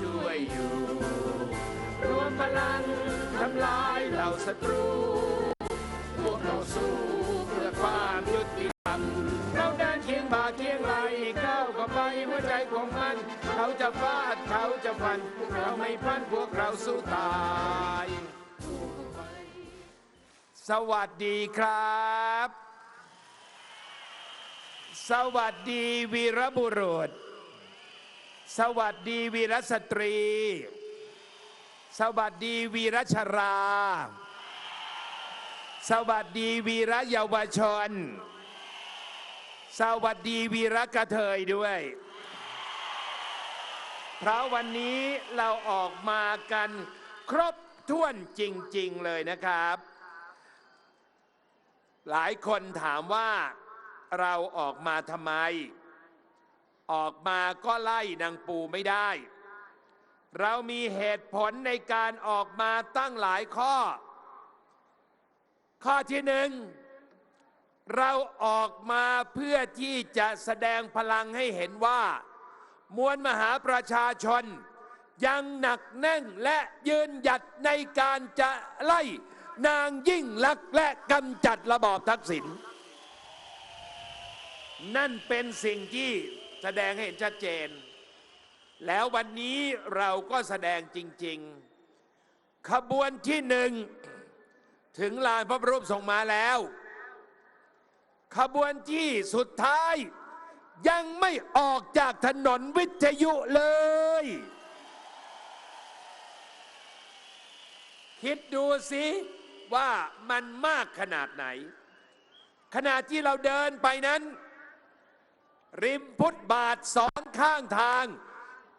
ช่วยอยู่ รวมพลังทำลายเหล่าศัตรู พวกเราสู้เพื่อความยุติธรรม เราเดินเคียงบ่าเคียงไหลก้าวเข้าไปหัวใจของมัน เขาจะฟาดเขาจะฟัน พวกเราไม่พันพวกเราสู้ตาย สวัสดีครับ สวัสดีวีรบุรุษ สวัสดีวีรสตรี สวัสดีวีรชรา สวัสดีวีรเยาวชน สวัสดีวีรกระเทยด้วย เพราะวันนี้เราออกมากันครบถ้วนจริง ๆ เลยนะครับ หลายคนถามว่าเราออกมาทำไม ออกมาก็ไล่นางปูไม่ได้ เรามีเหตุผลในการออกมาตั้งหลายข้อ ข้อที่หนึ่งเราออกมาเพื่อที่จะแสดงพลังให้เห็นว่า มวลมหาประชาชน ยังหนักแน่นและยืนหยัดในการจะไล่นางยิ่งลักษณ์และกำจัดระบอบทักษิณนั่นเป็นสิ่งที่ แสดงให้เห็นชัดเจน แล้ววันนี้เราก็แสดงจริง ๆ ขบวนที่หนึ่งถึงลานพระบรมส่งมาแล้ว ขบวนที่สุดท้ายยังไม่ออกจากถนนวิทยุเลย คิดดูสิว่ามันมากขนาดไหน ขณะที่เราเดินไปนั้น ริมพุทธบาทสองข้างทาง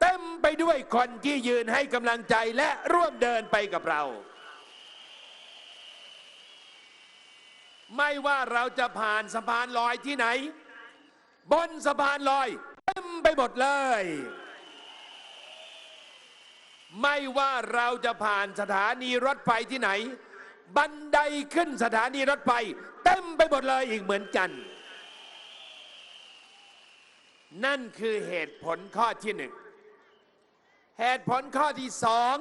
เต็มไปด้วยคนที่ยืนให้กำลังใจและร่วมเดินไปกับเรา ไม่ว่าเราจะผ่านสะพานลอยที่ไหน บนสะพานลอย เต็มไปหมดเลย ไม่ว่าเราจะผ่านสถานีรถไฟที่ไหน บันไดขึ้นสถานีรถไฟ เต็มไปหมดเลยอีกเหมือนกัน นั่นคือเหตุผลข้อที่หนึ่งเหตุผลข้อที่สอง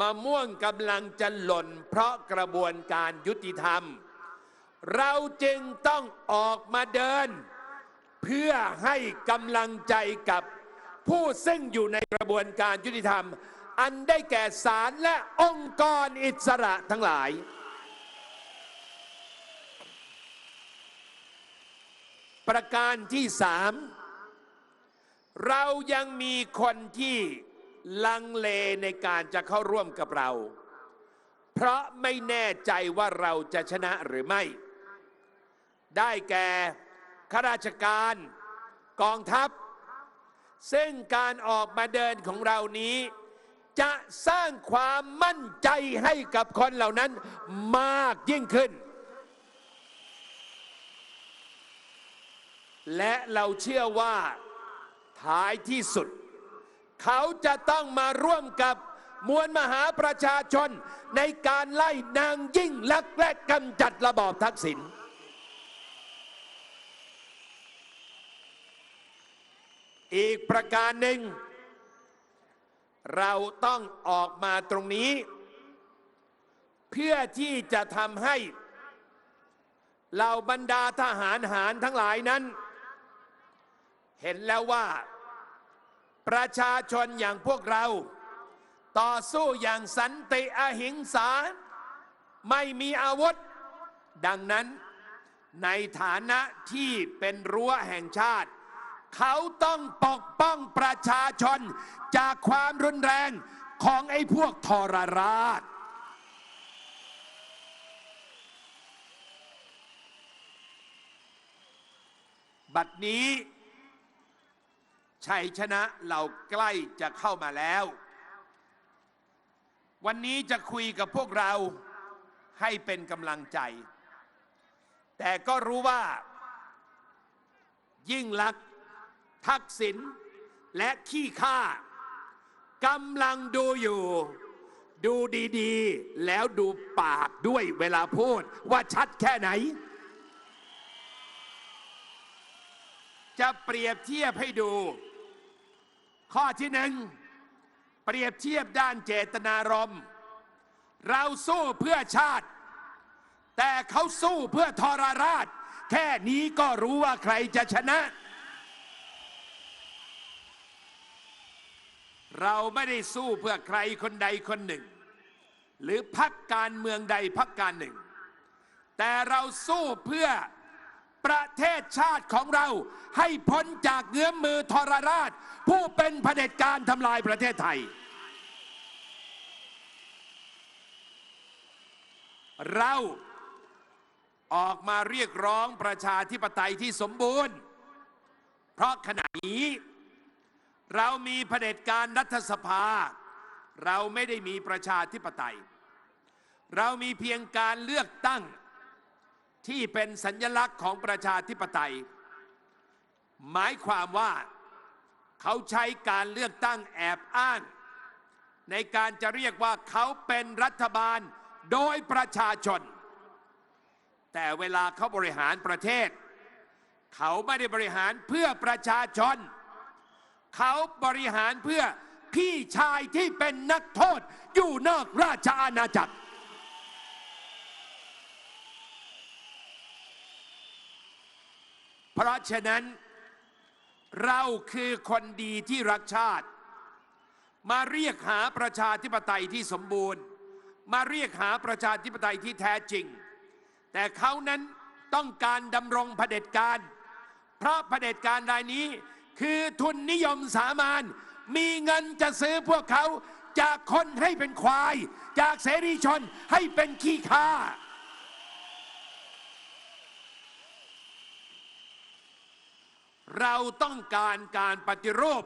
มะม่วงกำลังจะหล่น เพราะกระบวนการยุติธรรม เราจึงต้องออกมาเดิน เพื่อให้กำลังใจกับผู้ซึ่งอยู่ในกระบวนการยุติธรรม อันได้แก่ศาลและองค์กรอิสระทั้งหลาย ประการที่สามเรายังมีคนที่ลังเลในการจะเข้าร่วมกับเรา เพราะไม่แน่ใจว่าเราจะชนะหรือไม่ ได้แก่ข้าราชการกองทัพ ซึ่งการออกมาเดินของเรานี้ จะสร้างความมั่นใจให้กับคนเหล่านั้นมากยิ่งขึ้น และเราเชื่อว่าท้ายที่สุด เขาจะต้องมาร่วมกับมวลมหาประชาชนในการไล่นางยิ่งลักและกำจัดระบอบทักษิณอีกประการหนึ่ง เราต้องออกมาตรงนี้ เพื่อที่จะทำให้เหล่าบรรดาทหารหารทั้งหลายนั้น เห็นแล้วว่า ประชาชนอย่างพวกเรา ต่อสู้อย่างสันติอหิงสา ไม่มีอาวุธ ดังนั้นในฐานะที่เป็นรั้วแห่งชาติ เขาต้องปกป้องประชาชนจากความรุนแรงของไอ้พวกทรราช บัดนี้ ชัยชนะเราใกล้จะเข้ามาแล้ว วันนี้จะคุยกับพวกเราให้เป็นกำลังใจ แต่ก็รู้ว่า ยิ่งลักษณ์ทักษิณและขี้ข้ากำลังดูอยู่ ดูดีๆ แล้วดูปากด้วยเวลาพูดว่าชัดแค่ไหน จะเปรียบเทียบให้ดู ข้อที่หนึ่งเปรียบเทียบด้านเจตนารมณ์เราสู้เพื่อชาติ แต่เขาสู้เพื่อทรราช แค่นี้ก็รู้ว่าใครจะชนะ เราไม่ได้สู้เพื่อใครคนใดคนหนึ่ง หรือพักการเมืองใดพักการหนึ่ง แต่เราสู้เพื่อประเทศชาติของเราให้พ้นจากเงื้อมมือทรราช ผู้เป็นเผด็จการทำลายประเทศไทย เราออกมาเรียกร้องประชาธิปไตยที่สมบูรณ์ เพราะขณะนี้ เรามีเผด็จการรัฐสภา เราไม่ได้มีประชาธิปไตย เรามีเพียงการเลือกตั้งที่เป็นสัญลักษณ์ของประชาธิปไตย หมายความว่า เขาใช้การเลือกตั้งแอบอ้าง ในการจะเรียกว่าเขาเป็นรัฐบาลโดยประชาชน แต่เวลาเขาบริหารประเทศ เขาไม่ได้บริหารเพื่อประชาชน เขาบริหารเพื่อพี่ชายที่เป็นนักโทษอยู่นอกราชอาณาจักร เพราะฉะนั้น เราคือคนดีที่รักชาติ มาเรียกหาประชาธิปไตยที่สมบูรณ์ มาเรียกหาประชาธิปไตยที่แท้จริง แต่เขานั้นต้องการดำรงเผด็จการ เพราะเผด็จการรายนี้คือทุนนิยมสามานมีเงินจะซื้อพวกเขาจากคนให้เป็นควาย จากเสรีชนให้เป็นขี้ข้า เราต้องการการปฏิรูป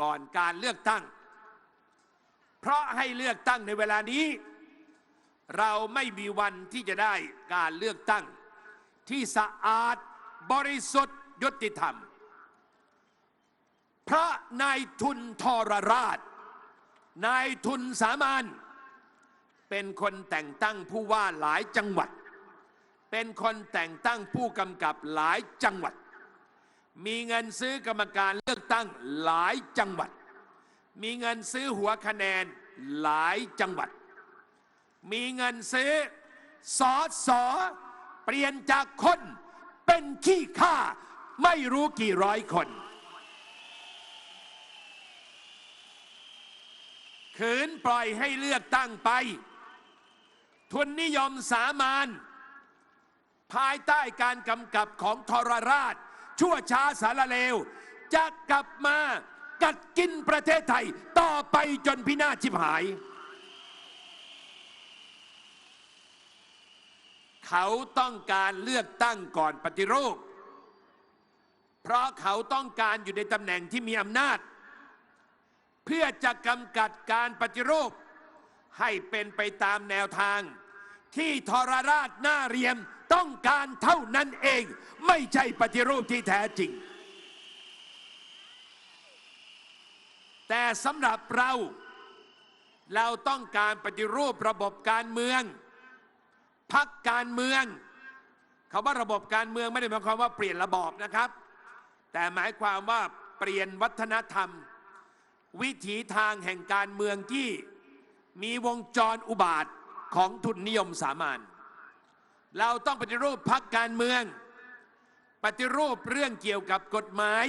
ก่อนการเลือกตั้ง เพราะให้เลือกตั้งในเวลานี้ เราไม่มีวันที่จะได้การเลือกตั้ง ที่สะอาดบริสุทธิ์ยุติธรรม พระนายทุนทรราช นายทุนสามานเป็นคนแต่งตั้งผู้ว่าหลายจังหวัด เป็นคนแต่งตั้งผู้กำกับหลายจังหวัด มีเงินซื้อกรรมการเลือกตั้งหลายจังหวัด มีเงินซื้อหัวคะแนนหลายจังหวัด มีเงินซื้อสอสอเปลี่ยนจากคนเป็นขี้ข้าไม่รู้กี่ร้อยคน ขืนปล่อยให้เลือกตั้งไป ทุนนิยมสามานภายใต้การกำกับของทรราช ชั่วช้าสารเลว จะกลับมากัดกินประเทศไทย ต่อไปจนพินาศชิบหาย เขาต้องการเลือกตั้งก่อนปฏิรูป เพราะเขาต้องการอยู่ในตำแหน่งที่มีอำนาจ เพื่อจะกำกัดการปฏิรูป ให้เป็นไปตามแนวทาง ที่ทรราชหน้าเรียม ต้องการเท่านั้นเอง ไม่ใช่ปฏิรูปที่แท้จริง แต่สำหรับเรา เราต้องการปฏิรูประบบการเมืองพักการเมืองคาว่าระบบการเมืองไม่ได้หมายความว่าเปลี่ยนระบอบนะครับ แต่หมายความว่าเปลี่ยนวัฒนธรรม วิถีทางแห่งการเมืองที่มีวงจรอุบาทของทุนนิยมสามัญ เราต้องปฏิรูปพักการเมือง ปฏิรูปเรื่องเกี่ยวกับกฎหมาย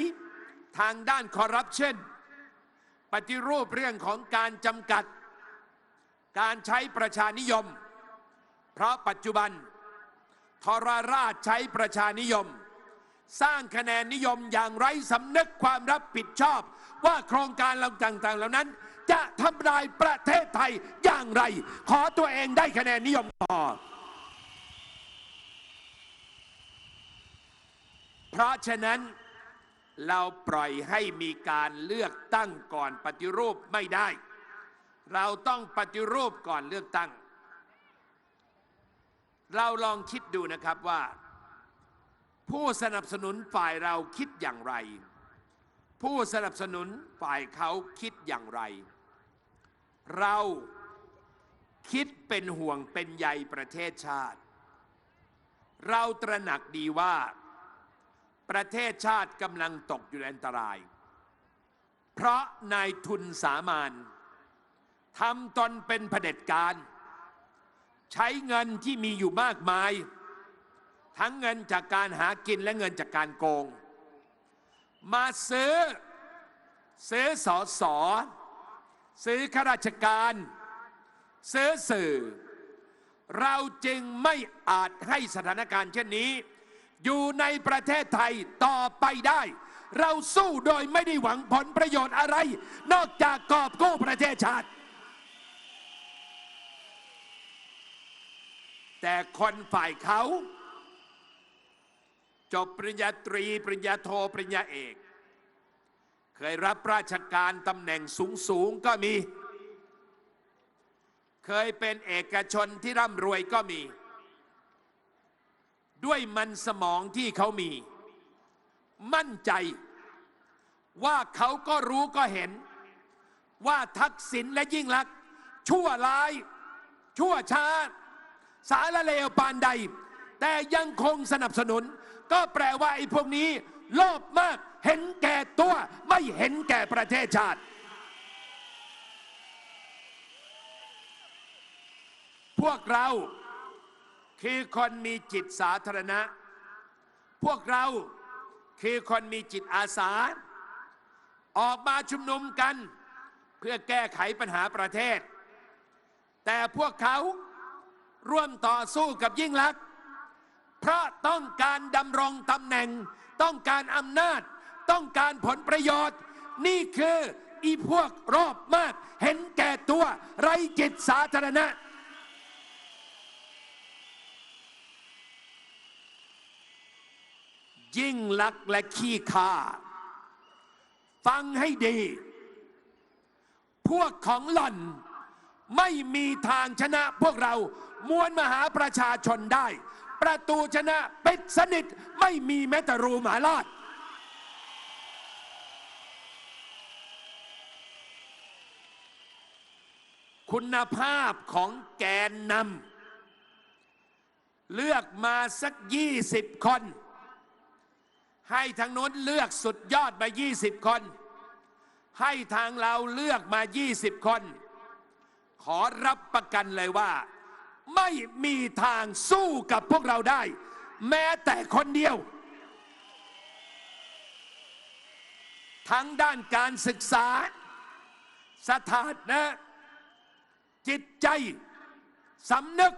ทางด้านคอร์รัปชันปฏิรูปเรื่องของการจำกัด การใช้ประชานิยม เพราะปัจจุบันทรราชใช้ประชานิยม สร้างคะแนนนิยมอย่างไร้สำนึกความรับผิดชอบ ว่าโครงการเราต่างๆ เหล่านั้น จะทำลายประเทศไทยอย่างไร ขอตัวเองได้คะแนนนิยมต่อ เพราะฉะนั้นเราปล่อยให้มีการเลือกตั้งก่อนปฏิรูปไม่ได้ เราต้องปฏิรูปก่อนเลือกตั้ง เราลองคิดดูนะครับว่า ผู้สนับสนุนฝ่ายเราคิดอย่างไร ผู้สนับสนุนฝ่ายเขาคิดอย่างไร เราคิดเป็นห่วงเป็นใยประเทศชาติ เราตระหนักดีว่า ประเทศชาติกำลังตกอยู่ในอันตราย เพราะนายทุนสามานทำตนเป็นเผด็จการ ใช้เงินที่มีอยู่มากมาย ทั้งเงินจากการหากินและเงินจากการโกง มาซื้อ ซื้อสอสอซื้อข้าราชการ ซื้อสื่อ เราจึงไม่อาจให้สถานการณ์เช่นนี้ อยู่ในประเทศไทยต่อไปได้ เราสู้โดยไม่ได้หวังผลประโยชน์อะไร นอกจากกอบกู้ประเทศชาติ แต่คนฝ่ายเขา จบปริญญาตรี ปริญญาโทปริญญาเอก เคยรับราชการตำแหน่งสูงสูงก็มี เคยเป็นเอกชนที่ร่ำรวยก็มี ด้วยมันสมองที่เขามี มั่นใจว่าเขาก็รู้ก็เห็น ว่าทักษิณและยิ่งลักษณ์ชั่วร้าย ชั่วช้า สารเลวปานใด แต่ยังคงสนับสนุน ก็แปลว่าไอ้พวกนี้โลภมากเห็นแก่ตัวไม่เห็นแก่ประเทศชาติ พวกเรา คือคนมีจิตสาธารณะ พวกเราคือคนมีจิตอาสา ออกมาชุมนุมกัน เพื่อแก้ไขปัญหาประเทศ แต่พวกเขาร่วมต่อสู้กับยิ่งลักษณ์เพราะต้องการดำรงตำแหน่ง ต้องการอำนาจ ต้องการผลประโยชน์ นี่คืออีพวกรอบมาก เห็นแก่ตัว ไรจิตสาธารณะ ยิ่งลักและขี้ข้าฟังให้ดี พวกของหล่อนไม่มีทางชนะพวกเรามวลมหาประชาชนได้ ประตูชนะปิดสนิทไม่มีแม้แต่รูหมาลอดคุณภาพของแกนนำเลือกมาสัก20คน ให้ทางโน้นเลือกสุดยอดมา 20 คน ให้ทางเราเลือกมา 20 คน ขอรับประกันเลยว่า ไม่มีทางสู้กับพวกเราได้ แม้แต่คนเดียว ทั้งด้านการศึกษา สถานะ จิตใจสำนึก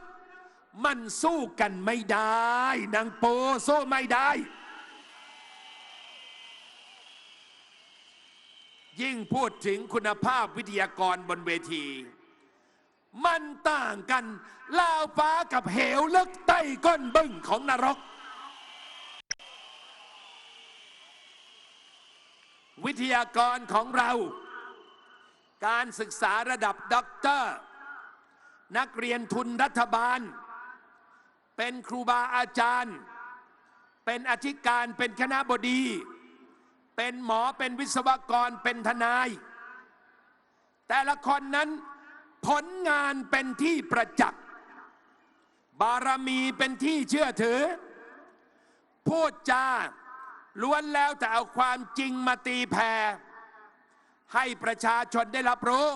มันสู้กันไม่ได้นางโปสู้ไม่ได้ ยิ่งพูดถึงคุณภาพวิทยากรบนเวที มันต่างกันลาวฟ้ากับเหวลึกใต้ก้นบึ้งของนรก วิทยากรของเรา การศึกษาระดับด็อกเตอร์ นักเรียนทุนรัฐบาล เป็นครูบาอาจารย์ เป็นอธิการเป็นคณะบดี เป็นหมอเป็นวิศวกรเป็นทนาย แต่ละคนนั้นผลงานเป็นที่ประจักษ์ บารมีเป็นที่เชื่อถือ พูดจาล้วนแล้วแต่เอาความจริงมาตีแผ่ให้ประชาชนได้รับรู้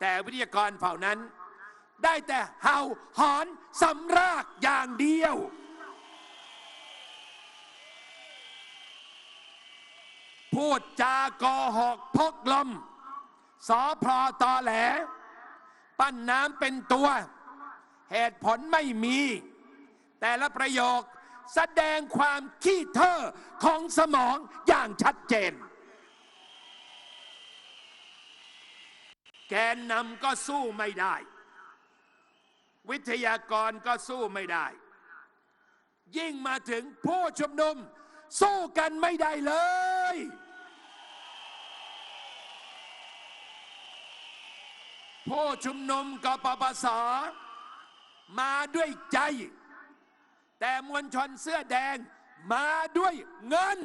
แต่วิทยากรเผ่านั้น ได้แต่เห่าหอนสำรากอย่างเดียว พูดจากอหอกพกลม สอพอตอแหล ปั้นน้ำเป็นตัว เหตุผลไม่มี แต่ละประโยคแสดงความขี้เท่อของสมองอย่างชัดเจน แกนนำก็สู้ไม่ได้ วิทยากรก็สู้ไม่ได้ ยิ่งมาถึงผู้ชุมนุม สู้กันไม่ได้เลย ผู้ชุมนุมกปปส มาด้วยใจ แต่มวลชนเสื้อแดงมาด้วยเงิน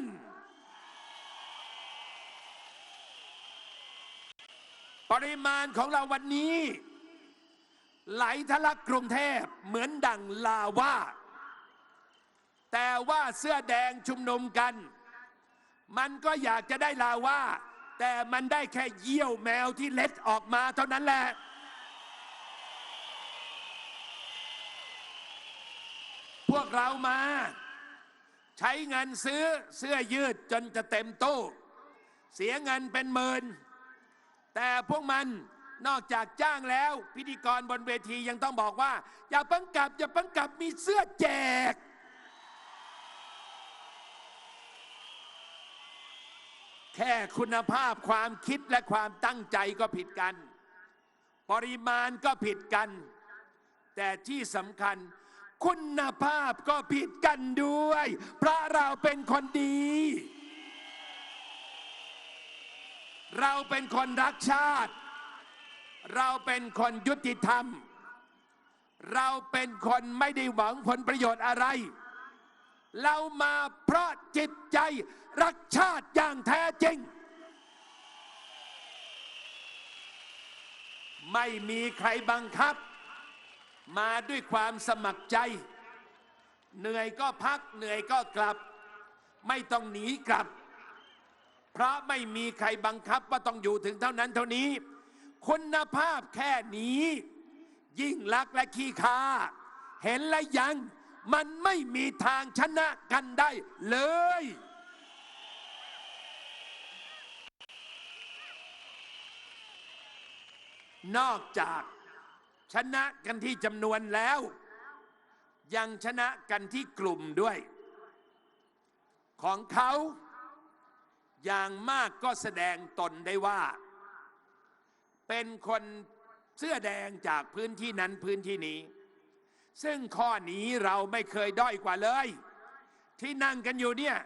ปริมาณของเราวันนี้ ไหลทะลักกรุงเทพเหมือนดังลาว่า แต่ว่าเสื้อแดงชุมนุมกัน มันก็อยากจะได้ลาว่า แต่มันได้แค่เยี่ยวแมวที่เล็ดออกมาเท่านั้นแหละ พวกเรามา ใช้เงินซื้อเสื้อยืดจนจะเต็มตู้ เสียเงินเป็นหมื่น แต่พวกมันนอกจากจ้างแล้ว พิธีกรบนเวทียังต้องบอกว่า อย่าเพิ่งกลับ อย่าเพิ่งกลับมีเสื้อแจก แค่คุณภาพความคิดและความตั้งใจก็ผิดกัน ปริมาณก็ผิดกัน แต่ที่สำคัญ คุณภาพก็ผิดกันด้วย เพราะเราเป็นคนดี เราเป็นคนรักชาติ เราเป็นคนยุติธรรม เราเป็นคนไม่ได้หวังผลประโยชน์อะไร เรามาเพราะจิตใจรักชาติอย่างแท้จริง ไม่มีใครบังคับ มาด้วยความสมัครใจ เหนื่อยก็พักเหนื่อยก็กลับ ไม่ต้องหนีกลับ เพราะไม่มีใครบังคับว่าต้องอยู่ถึงเท่านั้นเท่านี้ คุณภาพแค่นี้ ยิ่งลักและขี้คาเห็นและยัง มันไม่มีทางชนะกันได้เลย นอกจากชนะกันที่จำนวนแล้ว ยังชนะกันที่กลุ่มด้วย ของเขาอย่างมากก็แสดงตนได้ว่า เป็นคนเสื้อแดงจากพื้นที่นั้นพื้นที่นี้ ซึ่งข้อนี้เราไม่เคยด้อยกว่าเลย ที่นั่งกันอยู่เนี่ย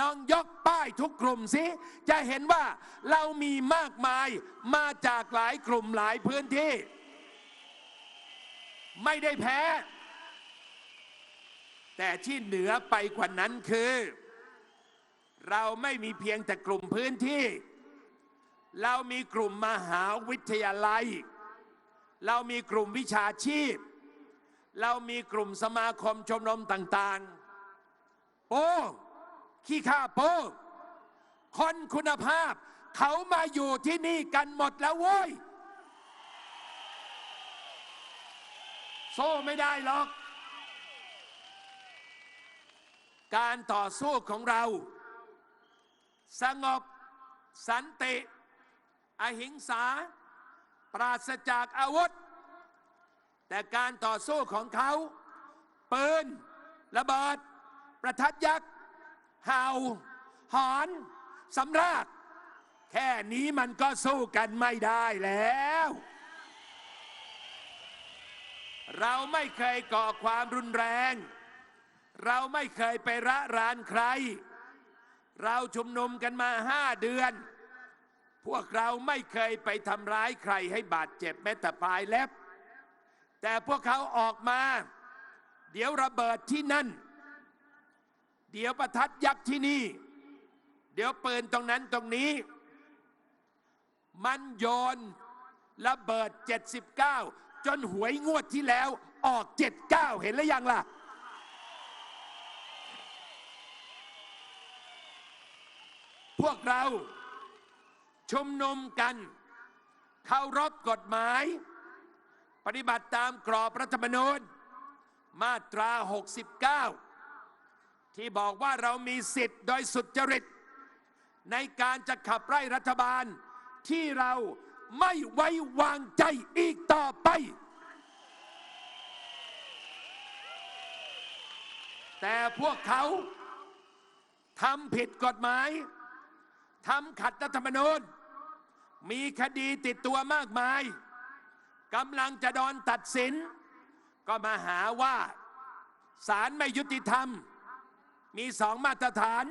ลองยกป้ายทุกกลุ่มสิ จะเห็นว่าเรามีมากมายมาจากหลายกลุ่มหลายพื้นที่ ไม่ได้แพ้ แต่ที่เหนือไปกว่านั้นคือ เราไม่มีเพียงแต่กลุ่มพื้นที่ เรามีกลุ่มมหาวิทยาลัย เรามีกลุ่มวิชาชีพ เรามีกลุ่มสมาคมชมรมต่างๆโอ้ขี้ข้าโป้คนคุณภาพ เขามาอยู่ที่นี่กันหมดแล้วโว้ยโซ่ไม่ได้หรอก การต่อสู้ของเรา สงบ สันติ อหิงสา ปราศจากอาวุธ แต่การต่อสู้ของเขาปืนระเบิด ประทัดยักษ์เห่าหอนสำรากแค่นี้มันก็สู้กันไม่ได้แล้ว เราไม่เคยก่อความรุนแรง เราไม่เคยไประรานใคร เราชุมนุมกันมาห้าเดือน พวกเราไม่เคยไปทำร้ายใครให้บาดเจ็บแม้แต่ปลายเล็บ แต่พวกเขาออกมา เดี๋ยวระเบิดที่นั่น เดี๋ยวประทัดยักษ์ที่นี่ เดี๋ยวปืนตรงนั้นตรงนี้ มันโยนระเบิด 79 จนหวยงวดที่แล้วออก 79 เห็นแล้วยังล่ะพวกเราชุมนุมกันเคารพกฎหมาย ปฏิบัติตามกรอบรัฐธรรมนูญมาตรา 69 ที่บอกว่าเรามีสิทธิ์โดยสุจริต ในการจะขับไล่รัฐบาลที่เราไม่ไว้วางใจอีกต่อไป แต่พวกเขาทำผิดกฎหมายทำขัดรัฐธรรมนูญมีคดีติดตัวมากมาย กำลังจะโดนตัดสิน ก็มาหาว่าศาลไม่ยุติธรรม มีสองมาตรฐาน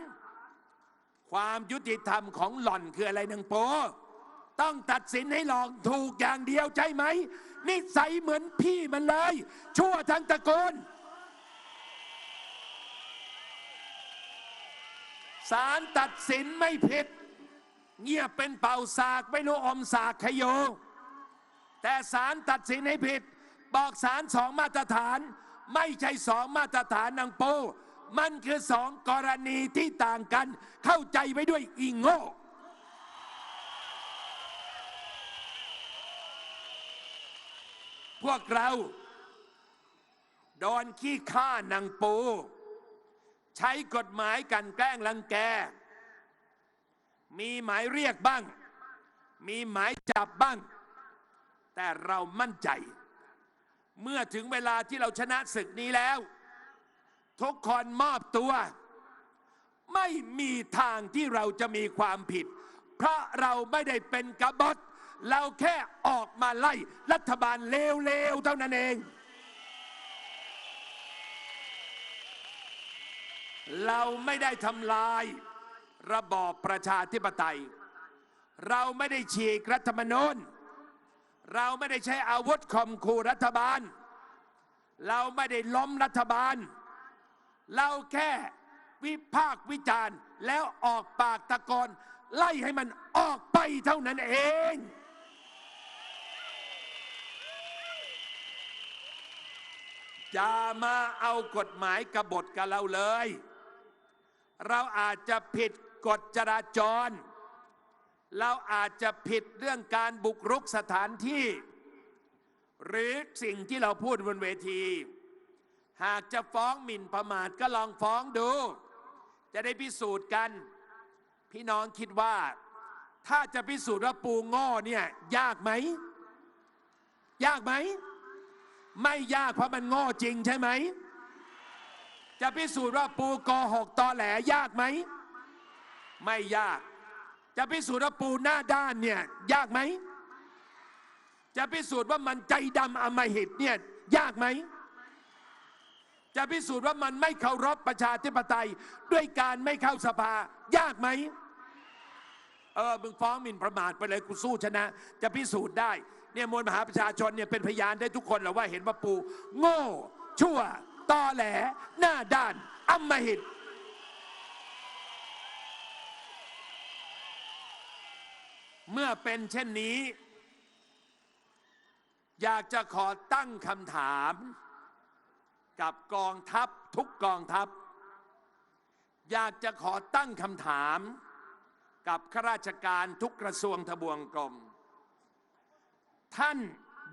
ความยุติธรรมของหล่อนคืออะไรนังโป ต้องตัดสินให้หลองถูกอย่างเดียวใช่ไหม นิสัยเหมือนพี่มันเลย ชั่วทั้งตระกูลศาลตัดสินไม่ผิด เงียบเป็นเป่าสาก ไม่รู้อมสากขยโย แต่ศาลตัดสินให้ผิด บอกศาลสองมาตรฐาน ไม่ใช่สองมาตรฐานนางโป มันคือสองกรณีที่ต่างกัน เข้าใจไว้ด้วยอีงโง่พวกเราโดนขี้ข้านางปู ใช้กฎหมายกันแกล้งลังแก มีหมายเรียกบ้าง มีหมายจับบ้าง แต่เรามั่นใจ เมื่อถึงเวลาที่เราชนะศึกนี้แล้ว ทุกคนมอบตัว ไม่มีทางที่เราจะมีความผิด เพราะเราไม่ได้เป็นกบฏเราแค่ออกมาไล่รัฐบาลเลวๆเท่านั้นเอง เราไม่ได้ทำลายระบอบประชาธิปไตย เราไม่ได้ฉีกรัฐธรรมนูญ เราไม่ได้ใช้อาวุธข่มขู่รัฐบาล เราไม่ได้ล้มรัฐบาล เราแค่วิพากษ์วิจารณ์แล้วออกปากตะโกนไล่ให้มันออกไปเท่านั้นเอง จะมาเอากฎหมายกบฏกับเราเลย เราอาจจะผิดกฎจราจร เราอาจจะผิดเรื่องการบุกรุกสถานที่ หรือสิ่งที่เราพูดบนเวที หากจะฟ้องหมิ่นประมาทก็ลองฟ้องดู จะได้พิสูจน์กัน พี่น้องคิดว่า ถ้าจะพิสูจน์ว่าปูโง่เนี่ยยากไหม ยากไหม ไม่ยากเพราะมันโง่จริงใช่ไหม จะพิสูจน์ว่าปูโกหกตอแหลยากไหม ไม่ยาก จะพิสูจน์ว่าปูหน้าด้านเนี่ยยากไหม จะพิสูจน์ว่ามันใจดำอำมหิตเนี่ยยากไหม จะพิสูจน์ว่ามันไม่เคารพประชาธิปไตยด้วยการไม่เข้าสภายากไหมเออมึงฟ้องหมิ่นประมาทไปเลยกูสู้ชนะ จะพิสูจน์ได้เนี่ยมวลมหาประชาชนเนี่ยเป็นพยานได้ทุกคนแหละว่าเห็นว่าปู โง่ ชั่วตอแหล หน้าด้านอำมหิต เมื่อเป็นเช่นนี้ อยากจะขอตั้งคำถาม กับกองทัพทุกกองทัพ อยากจะขอตั้งคำถาม กับข้าราชการทุกกระทรวงทบวงกรม ท่าน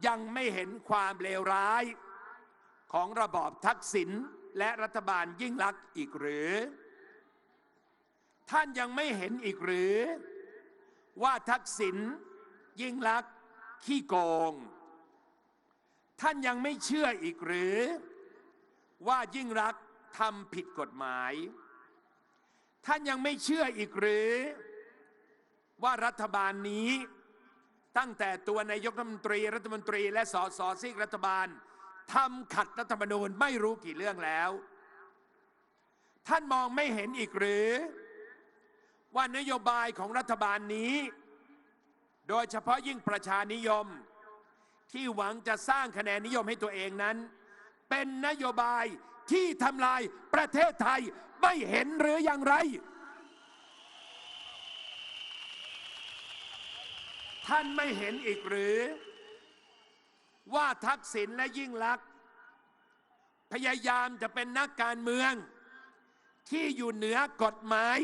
ยังไม่เห็นความเลวร้ายของระบอบทักษิณและรัฐบาลยิ่งลักษณ์อีกหรือ ท่านยังไม่เห็นอีกหรือ ว่าทักษิณยิ่งลักษณ์ขี้โกง ท่านยังไม่เชื่ออีกหรือ ว่ายิ่งรักทำผิดกฎหมาย ท่านยังไม่เชื่ออีกหรือ ว่ารัฐบาลนี้ ตั้งแต่ตัวนายกรัฐมนตรีรัฐมนตรีและสสซีกรัฐบาลทำขัดรัฐธรรมนูญไม่รู้กี่เรื่องแล้ว ท่านมองไม่เห็นอีกหรือ ว่านโยบายของรัฐบาลนี้ โดยเฉพาะยิ่งประชานิยม ที่หวังจะสร้างคะแนนนิยมให้ตัวเองนั้น เป็นนโยบายที่ทำลายประเทศไทยไม่เห็นหรืออย่างไร ท่านไม่เห็นอีกหรือ ว่าทักษิณและยิ่งลักษณ์พยายามจะเป็นนักการเมือง ที่อยู่เหนือกฎหมาย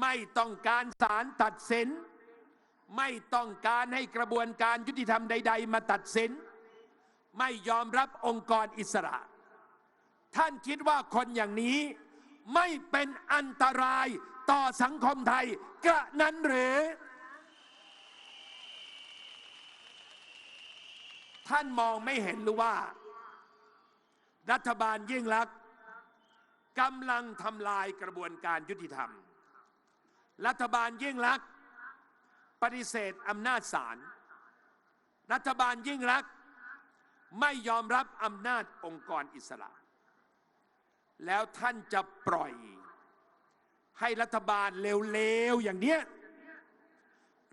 ไม่ต้องการศาลตัดสิน ไม่ต้องการให้กระบวนการยุติธรรมใด ๆ มาตัดสิน ไม่ยอมรับองค์กรอิสระ ท่านคิดว่าคนอย่างนี้ไม่เป็นอันตรายต่อสังคมไทยกระนั้นหรือ ท่านมองไม่เห็นหรือว่า รัฐบาลยิ่งลักษณ์กำลังทำลายกระบวนการยุติธรรม รัฐบาลยิ่งลักปฏิเสธอำนาจศาลรัฐบาลยิ่งลักไม่ยอมรับอำนาจองค์กรอิสระ แล้วท่านจะปล่อย ให้รัฐบาลเลวๆอย่างเนี้ย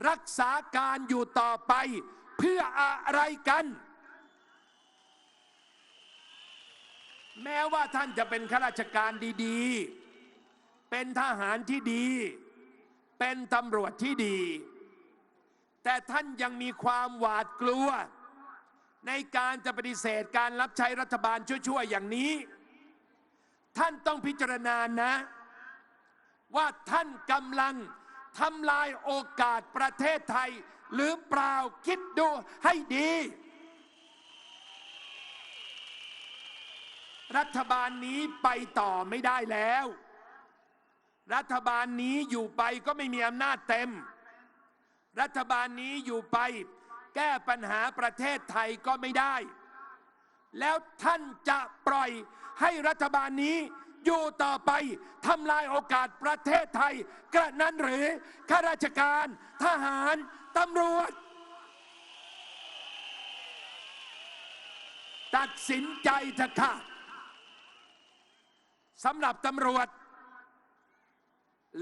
รักษาการอยู่ต่อไปเพื่ออะไรกัน แม้ว่าท่านจะเป็นข้าราชการดีๆ เป็นทหารที่ดี เป็นตำรวจที่ดี แต่ท่านยังมีความหวาดกลัว ในการจะปฏิเสธการรับใช้รัฐบาลชั่วๆอย่างนี้ ท่านต้องพิจารณานะ ว่าท่านกำลังทำลายโอกาสประเทศไทย หรือเปล่าคิดดูให้ดี รัฐบาลนี้ไปต่อไม่ได้แล้ว รัฐบาลนี้อยู่ไปก็ไม่มีอำนาจเต็ม รัฐบาลนี้อยู่ไป แก้ปัญหาประเทศไทยก็ไม่ได้ แล้วท่านจะปล่อยให้รัฐบาลนี้อยู่ต่อไปทำลายโอกาสประเทศไทย กระนั้นหรือข้าราชการ ทหารตำรวจ ตัดสินใจเถอะค่ะสำหรับตำรวจ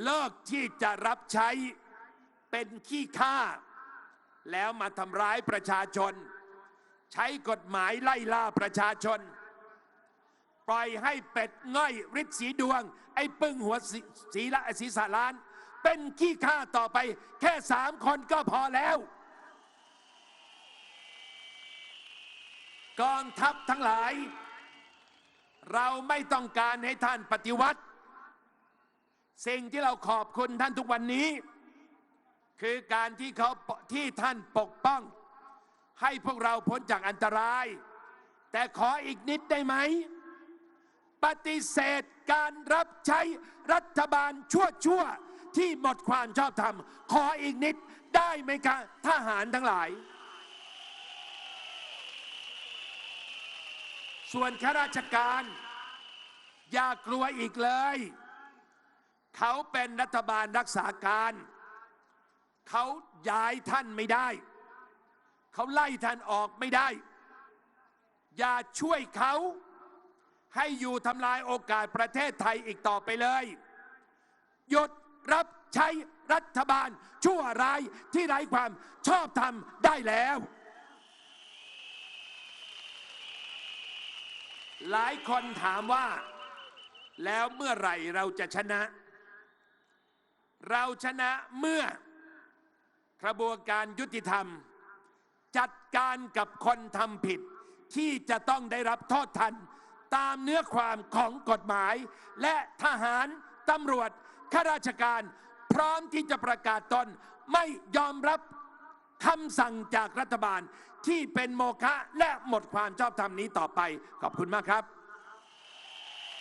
เลิกที่จะรับใช้เป็นขี้ข้าแล้วมาทำร้ายประชาชน ใช้กฎหมายไล่ล่าประชาชน ปล่อยให้เป็ดง่อยฤทธิ์สีดวง ไอ้ปึ้งหัวสีสละศีรษะล้าน เป็นขี้ข้าต่อไป แค่สามคนก็พอแล้วกองทัพทั้งหลาย เราไม่ต้องการให้ท่านปฏิวัติ สิ่งที่เราขอบคุณท่านทุกวันนี้ คือการที่เขาที่ท่านปกป้อง ให้พวกเราพ้นจากอันตราย แต่ขออีกนิดได้ไหม ปฏิเสธการรับใช้รัฐบาลชั่วชั่วๆที่หมดความชอบธรรม ขออีกนิดได้ไหมคะทหารทั้งหลาย ส่วนข้าราชการ อย่ากลัวอีกเลย เขาเป็นรัฐบาลรักษาการ เขาย้ายท่านไม่ได้ เขาไล่ท่านออกไม่ได้ อย่าช่วยเขาให้อยู่ทำลายโอกาสประเทศไทยอีกต่อไปเลย หยุดรับใช้รัฐบาลชั่วร้ายที่ไร้ความชอบธรรมได้แล้ว หลายคนถามว่า แล้วเมื่อไหร่เราจะชนะ เราชนะเมื่อกระบวนการยุติธรรม จัดการกับคนทำผิด ที่จะต้องได้รับโทษทัน ตามเนื้อความของกฎหมาย และทหารตำรวจข้าราชการ พร้อมที่จะประกาศตนไม่ยอมรับคำสั่งจากรัฐบาลที่เป็นโมฆะและหมดความชอบธรรมนี้ต่อไป ขอบคุณมากครับ